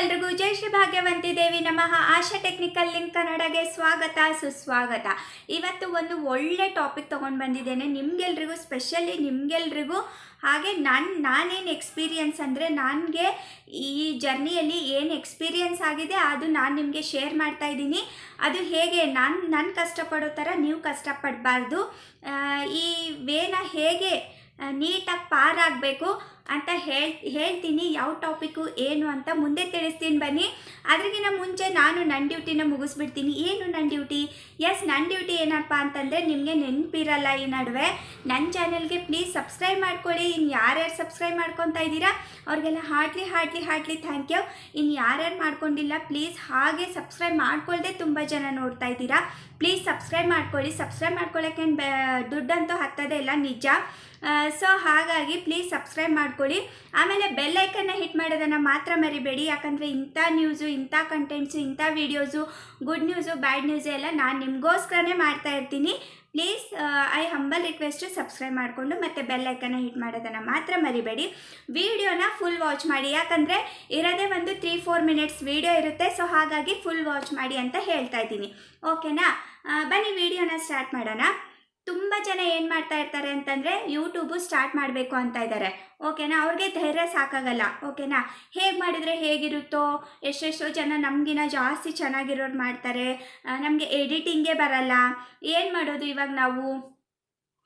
ಎಲ್ರಿಗೂ ಜೈ ಶ್ರೀ ಭಾಗ್ಯವಂತಿ ದೇವಿ ನಮಃ. ಆಶಾ technical link ಕನ್ನಡಗೆ ಸ್ವಾಗತ, ಸುಸ್ವಾಗತ. ಇವತ್ತು ಒಂದು ಒಳ್ಳೆ ಟಾಪಿಕ್ ತೊಗೊಂಡು ಬಂದಿದ್ದೇನೆ. ನಿಮ್ಗೆಲ್ರಿಗೂ, ಸ್ಪೆಷಲಿ ನಿಮ್ಗೆಲ್ರಿಗೂ, ಹಾಗೆ ನನ್, ನಾನೇನು ಎಕ್ಸ್ಪೀರಿಯನ್ಸ್ ಅಂದರೆ ನನಗೆ ಈ ಜರ್ನಿಯಲ್ಲಿ ಏನು ಎಕ್ಸ್ಪೀರಿಯನ್ಸ್ ಆಗಿದೆ ಅದು ನಾನು ನಿಮಗೆ ಶೇರ್ ಮಾಡ್ತಾ ಇದ್ದೀನಿ. ಅದು ಹೇಗೆ, ನಾನು ನನ್ನ ಕಷ್ಟಪಡೋ ಥರ ನೀವು ಕಷ್ಟಪಡಬಾರ್ದು. ಈ ವೇನ ಹೇಗೆ ನೀಟಾಗಿ ಪಾರಾಗಬೇಕು ಅಂತ ಹೇಳ್, ಹೇಳ್ತೀನಿ. ಯಾವ ಟಾಪಿಕ್ಕು ಏನು ಅಂತ ಮುಂದೆ ತಿಳಿಸ್ತೀನಿ ಬನ್ನಿ. ಅದ್ರಗಿನ ಮುಂಚೆ ನಾನು ನನ್ನ ಡ್ಯೂಟಿನ ಮುಗಿಸ್ಬಿಡ್ತೀನಿ. ಏನು ನನ್ನ ಡ್ಯೂಟಿ? ಎಸ್, ನನ್ನ ಡ್ಯೂಟಿ ಏನಪ್ಪ ಅಂತಂದರೆ ನಿಮಗೆ ನೆನಪಿರಲ್ಲ ಈ ನಡುವೆ. ನನ್ನ ಚಾನಲ್ಗೆ ಪ್ಲೀಸ್ ಸಬ್ಸ್ಕ್ರೈಬ್ ಮಾಡ್ಕೊಳ್ಳಿ. ಇನ್ನು ಯಾರ್ಯಾರು ಸಬ್ಸ್ಕ್ರೈಬ್ ಮಾಡ್ಕೊತಾ ಇದ್ದೀರಾ, ಅವ್ರಿಗೆಲ್ಲ heartily heartily heartily thank you. ಇನ್ನು ಯಾರ್ಯಾರು ಮಾಡ್ಕೊಂಡಿಲ್ಲ, ಪ್ಲೀಸ್ ಹಾಗೆ ಸಬ್ಸ್ಕ್ರೈಬ್ ಮಾಡ್ಕೊಳ್ಳ್ದೆ ತುಂಬ ಜನ ನೋಡ್ತಾ ಇದ್ದೀರಾ. ಪ್ಲೀಸ್ ಸಬ್ಸ್ಕ್ರೈಬ್ ಮಾಡ್ಕೊಳ್ಳಿ. ಸಬ್ಸ್ಕ್ರೈಬ್ ಮಾಡ್ಕೊಳ್ಳೋಕ್ಕೆ ದುಡ್ಡಂತೂ ಹತ್ತದೇ ಇಲ್ಲ, ನಿಜ. ಸೊ ಹಾಗಾಗಿ ಪ್ಲೀಸ್ ಸಬ್ಸ್ಕ್ರೈಬ್ ಮಾಡ್ಕೊಳ್ಳಿ ಆಮೇಲೆ ಬೆಲ್ ಐಕನ್ನ ಹಿಟ್ ಮಾಡೋದನ್ನು ಮಾತ್ರ ಮರಿಬೇಡಿ. ಯಾಕಂದರೆ ಇಂಥ ನ್ಯೂಸು ಇಂಥ ಕಂಟೆಂಟ್ಸು ಇಂಥ videos good news bad news ಎಲ್ಲ ನಾನು ನಿಮಗೋಸ್ಕರನೇ ಮಾಡ್ತಾ ಇರ್ತೀನಿ. Please I humble request subscribe ಮಾಡಿಕೊಂಡು ಮತ್ತು ಬೆಲ್ ಐಕನ್ನ ಹಿಟ್ ಮಾಡೋದನ್ನು ಮಾತ್ರ ಮರಿಬೇಡಿ. ವೀಡಿಯೋನ ಫುಲ್ ವಾಚ್ ಮಾಡಿ. ಯಾಕಂದರೆ ಇರೋದೇ ಒಂದು ತ್ರೀ ಫೋರ್ ಮಿನಿಟ್ಸ್ ವಿಡಿಯೋ ಇರುತ್ತೆ. ಸೊ ಹಾಗಾಗಿ ಫುಲ್ ವಾಚ್ ಮಾಡಿ ಅಂತ ಹೇಳ್ತಾ ಇದ್ದೀನಿ. ಓಕೆನಾ ಬನ್ನಿ ವೀಡಿಯೋನ ಸ್ಟಾರ್ಟ್ ಮಾಡೋಣ. ತುಂಬ ಜನ ಏನು ಮಾಡ್ತಾ ಇರ್ತಾರೆ ಅಂತಂದರೆ ಯೂಟ್ಯೂಬು ಸ್ಟಾರ್ಟ್ ಮಾಡಬೇಕು ಅಂತ ಇದ್ದಾರೆ ಓಕೆನಾ ಅವ್ರಿಗೆ ಧೈರ್ಯ ಸಾಕಾಗಲ್ಲ. ಓಕೆನಾ ಹೇಗೆ ಮಾಡಿದರೆ ಹೇಗಿರುತ್ತೋ? ಎಷ್ಟೆಷ್ಟೋ ಜನ ನಮಗಿನ್ನ ಜಾಸ್ತಿ ಚೆನ್ನಾಗಿರೋರು ಮಾಡ್ತಾರೆ. ನಮಗೆ ಎಡಿಟಿಂಗೇ ಬರಲ್ಲ. ಏನು ಮಾಡೋದು ಇವಾಗ ನಾವು?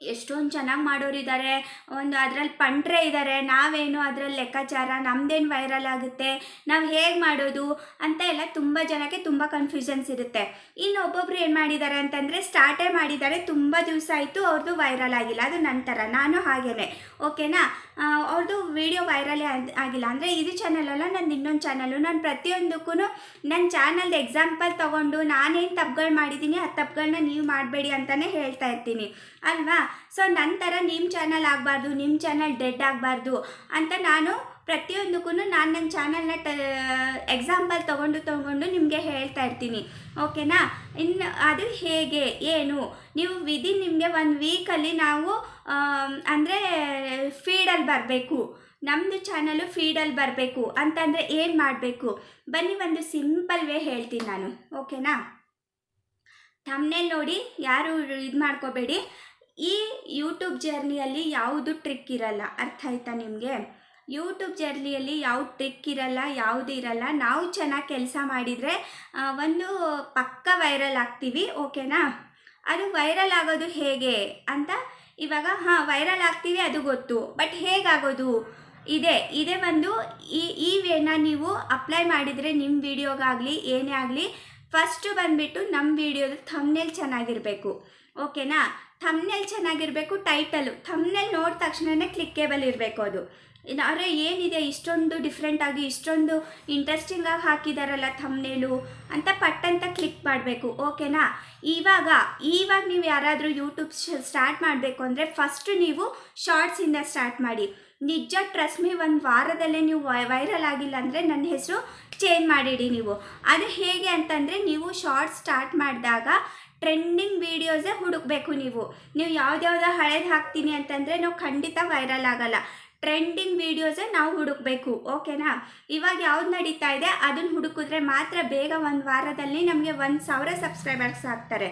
ಎಷ್ಟೊಂದು ಚೆನ್ನಾಗಿ ಮಾಡೋರಿದ್ದಾರೆ ಒಂದು ಅದರಲ್ಲಿ ಪಂಟ್ರೆ ಇದ್ದಾರೆ ನಾವೇನು ಅದರಲ್ಲಿ ಲೆಕ್ಕಾಚಾರ, ನಮ್ದೇನು ವೈರಲ್ ಆಗುತ್ತೆ, ನಾವು ಹೇಗೆ ಮಾಡೋದು ಅಂತ ಎಲ್ಲ ತುಂಬ ಜನಕ್ಕೆ ತುಂಬ ಕನ್ಫ್ಯೂಷನ್ಸ್ ಇರುತ್ತೆ. ಇನ್ನು ಒಬ್ಬೊಬ್ರು ಏನು ಮಾಡಿದ್ದಾರೆ ಅಂತಂದರೆ ಸ್ಟಾರ್ಟೇ ಮಾಡಿದ್ದಾರೆ ತುಂಬ ದಿವಸ ಆಯಿತು ಅವ್ರದ್ದು ವೈರಲ್ ಆಗಿಲ್ಲ. ಅದು ನಂತರ. ನಾನು ಹಾಗೇನೆ. ಓಕೆನಾ ಅವ್ರದ್ದು ವಿಡಿಯೋ ವೈರಲೇ ಆಗಿಲ್ಲ. ಅಂದರೆ ಇದು ಚಾನಲಲ್ಲ ಅಲ್ಲ ನನ್ನ ಇನ್ನೊಂದು ಚಾನಲು ನಾನು ಪ್ರತಿಯೊಂದಕ್ಕೂ ನನ್ನ ಚಾನಲ್ದು ಎಕ್ಸಾಂಪಲ್ ತೊಗೊಂಡು ನಾನೇನು ತಪ್ಪುಗಳು ಮಾಡಿದ್ದೀನಿ ಆ ತಪ್ಪುಗಳನ್ನ ನೀವು ಮಾಡಬೇಡಿ ಅಂತಲೇ ಹೇಳ್ತಾ ಇರ್ತೀನಿ. ಅಲ್ವಾ? ಸೊ ನನ್ನ ಥರ ನಿಮ್ಮ ಚಾನಲ್ ಆಗಬಾರ್ದು ನಿಮ್ಮ ಚಾನಲ್ ಡೆಡ್ ಆಗಬಾರ್ದು ಅಂತ ನಾನು ಪ್ರತಿಯೊಂದಕ್ಕೂ ನಾನು ನನ್ನ ಚಾನಲ್ನ ಟ ಎಕ್ಸಾಂಪಲ್ ತೊಗೊಂಡು ತೊಗೊಂಡು ನಿಮಗೆ ಹೇಳ್ತಾ ಇರ್ತೀನಿ. ಓಕೆನಾ? ಇನ್ನು ಅದು ಹೇಗೆ, ಏನು? ನೀವು ವಿದಿನ್ ನಿಮಗೆ ಒಂದು ವೀಕಲ್ಲಿ ನಾವು ಅಂದರೆ ಫೀಡಲ್ಲಿ ಬರಬೇಕು. ನಮ್ಮದು ಚಾನಲು ಫೀಡಲ್ಲಿ ಬರಬೇಕು. ಅಂತಂದರೆ ಏನು ಮಾಡಬೇಕು? ಬನ್ನಿ ಒಂದು ಸಿಂಪಲ್ ವೇ ಹೇಳ್ತೀನಿ ನಾನು. ಓಕೆನಾ ತಮ್ಮನೇಲಿ ನೋಡಿ, ಯಾರು ಇದು ಮಾಡ್ಕೋಬೇಡಿ. ಈ ಯೂಟ್ಯೂಬ್ ಜರ್ನಿಯಲ್ಲಿ ಯಾವುದು ಟ್ರಿಕ್ ಇರಲ್ಲ. ಅರ್ಥ ಆಯ್ತಾ ನಿಮಗೆ? ಯೂಟ್ಯೂಬ್ ಜರ್ನಿಯಲ್ಲಿ ಯಾವ ಟ್ರಿಕ್ ಇರಲ್ಲ, ಯಾವುದು ಇರಲ್ಲ. ನಾವು ಚೆನ್ನಾಗಿ ಕೆಲಸ ಮಾಡಿದರೆ ಒಂದು ಪಕ್ಕ ವೈರಲ್ ಆಗ್ತೀವಿ. ಓಕೆನಾ ಅದು ವೈರಲ್ ಆಗೋದು ಹೇಗೆ ಅಂತ ಇವಾಗ, ಹಾಂ ವೈರಲ್ ಆಗ್ತೀವಿ ಅದು ಗೊತ್ತು. ಬಟ್ ಹೇಗಾಗೋದು? ಇದೆ, ಇದೇ ಒಂದು ಈ ಈ ವೇನ ನೀವು ಅಪ್ಲೈ ಮಾಡಿದರೆ ನಿಮ್ಮ ವಿಡಿಯೋಗಾಗಲಿ ಏನೇ ಆಗಲಿ ಫಸ್ಟು ಬಂದುಬಿಟ್ಟು ನಮ್ಮ ವಿಡಿಯೋದು ಥಮ್ನೇಲ್ ಚೆನ್ನಾಗಿರಬೇಕು. ಓಕೆನಾ ಥಮ್ನೇಲ್ ಚೆನ್ನಾಗಿರಬೇಕು ಟೈಟಲು ಥಮ್ನೇಲ್ ನೋಡಿದ ತಕ್ಷಣವೇ ಕ್ಲಿಕ್ಕೇಬಲ್ ಇರಬೇಕು ಅದು. ಆದರೆ ಏನಿದೆ, ಇಷ್ಟೊಂದು ಡಿಫ್ರೆಂಟಾಗಿ ಇಷ್ಟೊಂದು ಇಂಟ್ರೆಸ್ಟಿಂಗಾಗಿ ಹಾಕಿದಾರಲ್ಲ ಥಮ್ನೇಲು ಅಂತ ಪಟ್ಟಂತ ಕ್ಲಿಕ್ ಮಾಡಬೇಕು ಓಕೆನಾ ಇವಾಗ ಇವಾಗ ನೀವು ಯಾರಾದರೂ ಯೂಟ್ಯೂಬ್ ಸ್ಟಾರ್ಟ್ ಮಾಡಬೇಕು ಅಂದರೆ ಫಸ್ಟು ನೀವು ಶಾರ್ಟ್ಸಿಂದ ಸ್ಟಾರ್ಟ್ ಮಾಡಿ. ನಿಜ ಟ್ರಸ್ಟ್ ಮೀ ಒಂದು ವಾರದಲ್ಲೇ ನೀವು ವೈರಲ್ ಆಗಿಲ್ಲ ಅಂದರೆ ನನ್ನ ಹೆಸರು ಚೇಂಜ್ ಮಾಡಿಡಿ ನೀವು. ಅದು ಹೇಗೆ ಅಂತಂದರೆ ನೀವು ಶಾರ್ಟ್ ಸ್ಟಾರ್ಟ್ ಮಾಡಿದಾಗ ಟ್ರೆಂಡಿಂಗ್ ವೀಡಿಯೋಸೇ ಹುಡುಕಬೇಕು ನೀವು. ನೀವು ಯಾವ್ದ್ಯಾವ್ದು ಹಳೇದು ಹಾಕ್ತೀನಿ ಅಂತಂದರೆ ನಾವು ಖಂಡಿತ ವೈರಲ್ ಆಗಲ್ಲ. ಟ್ರೆಂಡಿಂಗ್ ವೀಡಿಯೋಸೇ ನಾವು ಹುಡುಕಬೇಕು ಓಕೆನಾ ಇವಾಗ ಯಾವ್ದು ನಡೀತಾ ಇದೆ ಅದನ್ನು ಹುಡುಕಿದ್ರೆ ಮಾತ್ರ ಬೇಗ ಒಂದು ವಾರದಲ್ಲಿ ನಮಗೆ ಒಂದು ಸಾವಿರ ಸಬ್ಸ್ಕ್ರೈಬರ್ಸ್ ಆಗ್ತಾರೆ.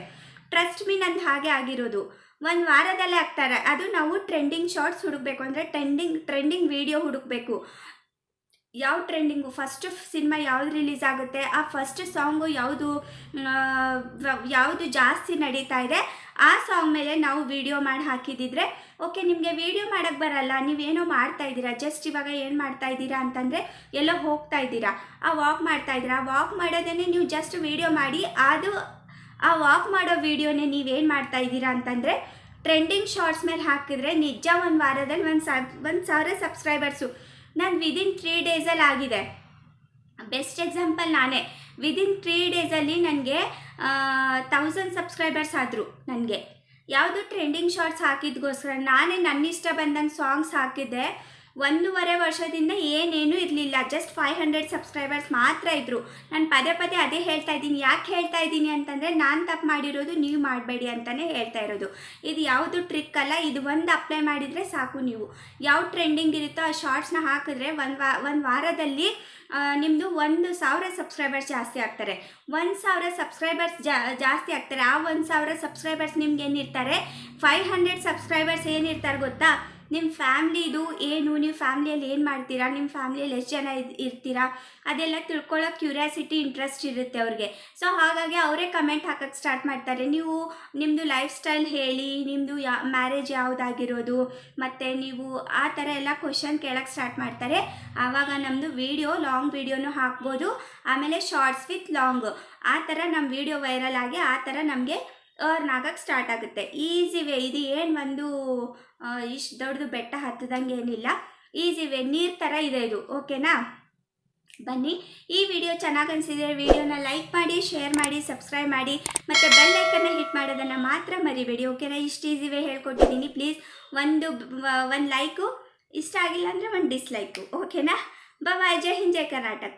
ಟ್ರಸ್ಟ್ ಮೀ ನಂದು ಹಾಗೆ ಆಗಿರೋದು. ಒಂದು ವಾರದಲ್ಲೇ ಹಾಕ್ತಾರೆ ಅದು ನಾವು ಟ್ರೆಂಡಿಂಗ್ ಶಾರ್ಟ್ಸ್ ಹುಡುಕ್ಬೇಕು. ಅಂದರೆ ಟ್ರೆಂಡಿಂಗ್ ಟ್ರೆಂಡಿಂಗ್ ವಿಡಿಯೋ ಹುಡುಕ್ಬೇಕು. ಯಾವ ಟ್ರೆಂಡಿಂಗು ಫಸ್ಟ್ ಸಿನಿಮಾ ಯಾವ್ದು ರಿಲೀಸ್ ಆಗುತ್ತೆ? ಆ ಫಸ್ಟ್ ಸಾಂಗು ಯಾವುದು ಯಾವುದು ಜಾಸ್ತಿ ನಡೀತಾ ಇದೆ? ಆ ಸಾಂಗ್ ಮೇಲೆ ನಾವು ವಿಡಿಯೋ ಮಾಡಿ ಹಾಕಿದಿದ್ರೆ ಓಕೆ ನಿಮಗೆ ವಿಡಿಯೋ ಮಾಡೋಕ್ಕೆ ಬರಲ್ಲ. ನೀವೇನೋ ಮಾಡ್ತಾ ಇದ್ದೀರಾ? ಜಸ್ಟ್ ಇವಾಗ ಏನು ಮಾಡ್ತಾ ಇದ್ದೀರಾ ಅಂತಂದರೆ, ಎಲ್ಲೋ ಹೋಗ್ತಾ ಇದ್ದೀರಾ? ಆ ವಾಕ್ ಮಾಡ್ತಾ ಇದ್ದೀರಾ? ವಾಕ್ ಮಾಡೋದನ್ನೇ ನೀವು ಜಸ್ಟ್ ವಿಡಿಯೋ ಮಾಡಿ, ಅದು ಆ ವಾಕ್ ಮಾಡೋ ವಿಡಿಯೋನೇ ನೀವೇನು ಮಾಡ್ತಾ ಇದ್ದೀರಾ ಅಂತಂದರೆ ಟ್ರೆಂಡಿಂಗ್ ಶಾರ್ಟ್ಸ್ ಮೇಲೆ ಹಾಕಿದ್ರೆ ನಿಜ ಒಂದು ವಾರದಲ್ಲಿ ಒಂದು ಸಾವಿರ ಒಂದು ಸಾವಿರ ಸಬ್ಸ್ಕ್ರೈಬರ್ಸು ನಾನು ವಿದಿನ್ ತ್ರೀ ಡೇಸಲ್ಲಿ ಆಗಿದೆ. ಬೆಸ್ಟ್ ಎಕ್ಸಾಂಪಲ್ ನಾನೇ. ವಿದಿನ್ ತ್ರೀ ಡೇಸಲ್ಲಿ ನನಗೆ ತೌಸಂಡ್ ಸಬ್ಸ್ಕ್ರೈಬರ್ಸ್ ಆದರು ನನಗೆ ಯಾವುದು ಟ್ರೆಂಡಿಂಗ್ ಶಾರ್ಟ್ಸ್ ಹಾಕಿದ್ಗೋಸ್ಕರ, ನಾನೇ ನನ್ನ ಇಷ್ಟ ಬಂದಂಗೆ ಸಾಂಗ್ಸ್ ಹಾಕಿದ್ದೆ. ಒಂದೂವರೆ ವರ್ಷದಿಂದ ಏನೇನೂ ಇರಲಿಲ್ಲ. ಜಸ್ಟ್ ಫೈವ್ ಹಂಡ್ರೆಡ್ ಸಬ್ಸ್ಕ್ರೈಬರ್ಸ್ ಮಾತ್ರ ಇದ್ದರು ನಾನು ಪದೇ ಪದೇ ಅದೇ ಹೇಳ್ತಾ ಇದ್ದೀನಿ. ಯಾಕೆ ಹೇಳ್ತಾ ಇದ್ದೀನಿ ಅಂತಂದರೆ, ನಾನು ತಪ್ಪು ಮಾಡಿರೋದು ನೀವು ಮಾಡಬೇಡಿ ಅಂತಲೇ ಹೇಳ್ತಾ ಇರೋದು. ಇದು ಯಾವುದು ಟ್ರಿಕ್ ಅಲ್ಲ, ಇದು ಒಂದು ಅಪ್ಲೈ ಮಾಡಿದರೆ ಸಾಕು ನೀವು. ಯಾವ ಟ್ರೆಂಡಿಂಗ್ ಇರುತ್ತೋ ಆ ಶಾರ್ಟ್ಸ್ನ ಹಾಕಿದ್ರೆ ಒಂದು ವಾ, ಒಂದು ವಾರದಲ್ಲಿ ನಿಮ್ಮದು ಒಂದು ಸಾವಿರ ಸಬ್ಸ್ಕ್ರೈಬರ್ಸ್ ಜಾಸ್ತಿ ಆಗ್ತಾರೆ. ಒಂದು ಸಾವಿರ ಸಬ್ಸ್ಕ್ರೈಬರ್ಸ್ ಜಾಸ್ತಿ ಆಗ್ತಾರೆ. ಆ ಒಂದು ಸಾವಿರ ಸಬ್ಸ್ಕ್ರೈಬರ್ಸ್ ನಿಮ್ಗೆ ಏನಿರ್ತಾರೆ ಫೈವ್ ಹಂಡ್ರೆಡ್ ಸಬ್ಸ್ಕ್ರೈಬರ್ಸ್ ಏನಿರ್ತಾರೆ ಗೊತ್ತಾ? ನಿಮ್ಮ ಫ್ಯಾಮ್ಲಿದು ಏನು? ನೀವು ಫ್ಯಾಮ್ಲಿಯಲ್ಲಿ ಏನು ಮಾಡ್ತೀರಾ? ನಿಮ್ಮ ಫ್ಯಾಮ್ಲಿಯಲ್ಲಿ ಎಷ್ಟು ಜನ ಇರ್ತೀರಾ? ಅದೆಲ್ಲ ತಿಳ್ಕೊಳ್ಳೋ ಕ್ಯೂರಿಯಾಸಿಟಿ ಇಂಟ್ರೆಸ್ಟ್ ಇರುತ್ತೆ ಅವ್ರಿಗೆ. ಸೊ ಹಾಗಾಗಿ ಅವರೇ ಕಮೆಂಟ್ ಹಾಕೋಕ್ಕೆ ಸ್ಟಾರ್ಟ್ ಮಾಡ್ತಾರೆ. ನೀವು ನಿಮ್ಮದು ಲೈಫ್ ಸ್ಟೈಲ್ ಹೇಳಿ ನಿಮ್ಮದು ಯಾ ಮ್ಯಾರೇಜ್ ಯಾವುದಾಗಿರೋದು? ಮತ್ತು ನೀವು ಆ ಥರ ಎಲ್ಲ ಕ್ವಶನ್ ಕೇಳೋಕ್ಕೆ ಸ್ಟಾರ್ಟ್ ಮಾಡ್ತಾರೆ. ಆವಾಗ ನಮ್ಮದು ವೀಡಿಯೋ ಲಾಂಗ್ ವೀಡಿಯೋನು ಹಾಕ್ಬೋದು. ಆಮೇಲೆ ಶಾರ್ಟ್ಸ್ ವಿತ್ ಲಾಂಗ್ ಆ ಥರ ನಮ್ಮ ವೀಡಿಯೋ ವೈರಲ್ ಆಗಿ, ಆ ಥರ ನಮಗೆ ಅರ್ನ್ ಆಗೋಕ್ಕೆ ಸ್ಟಾರ್ಟ್ ಆಗುತ್ತೆ. ಈಸಿ ವೇ ಇದು ಏನು ಒಂದು ಇಷ್ಟು ದೊಡ್ಡದು ಬೆಟ್ಟ ಹತ್ತದಂಗೆ ಏನಿಲ್ಲ. ಈಸಿ ವೇ ನೀರು ಥರ ಇದೆ ಇದು ಓಕೆನಾ ಬನ್ನಿ, ಈ ವಿಡಿಯೋ ಚೆನ್ನಾಗಿ ಅನಿಸಿದೆ ವಿಡಿಯೋನ ಲೈಕ್ ಮಾಡಿ ಶೇರ್ ಮಾಡಿ ಸಬ್ಸ್ಕ್ರೈಬ್ ಮಾಡಿ, ಮತ್ತು ಬೆಲ್ ಐಕನ್ನ ಹಿಟ್ ಮಾಡೋದನ್ನು ಮಾತ್ರ ಮರಿಬೇಡಿ ಓಕೆನಾ ಇಷ್ಟು ಈಸಿ ವೇ ಹೇಳ್ಕೊಟ್ಟಿದ್ದೀನಿ ಪ್ಲೀಸ್ ಒಂದು ಒಂದು ಲೈಕು ಇಷ್ಟ ಆಗಿಲ್ಲ ಅಂದರೆ ಒಂದು ಡಿಸ್ಲೈಕು ಓಕೆನಾ ಬಾಯ್ ಜೈ ಹಿಂದ್ ಜೈ ಕರ್ನಾಟಕ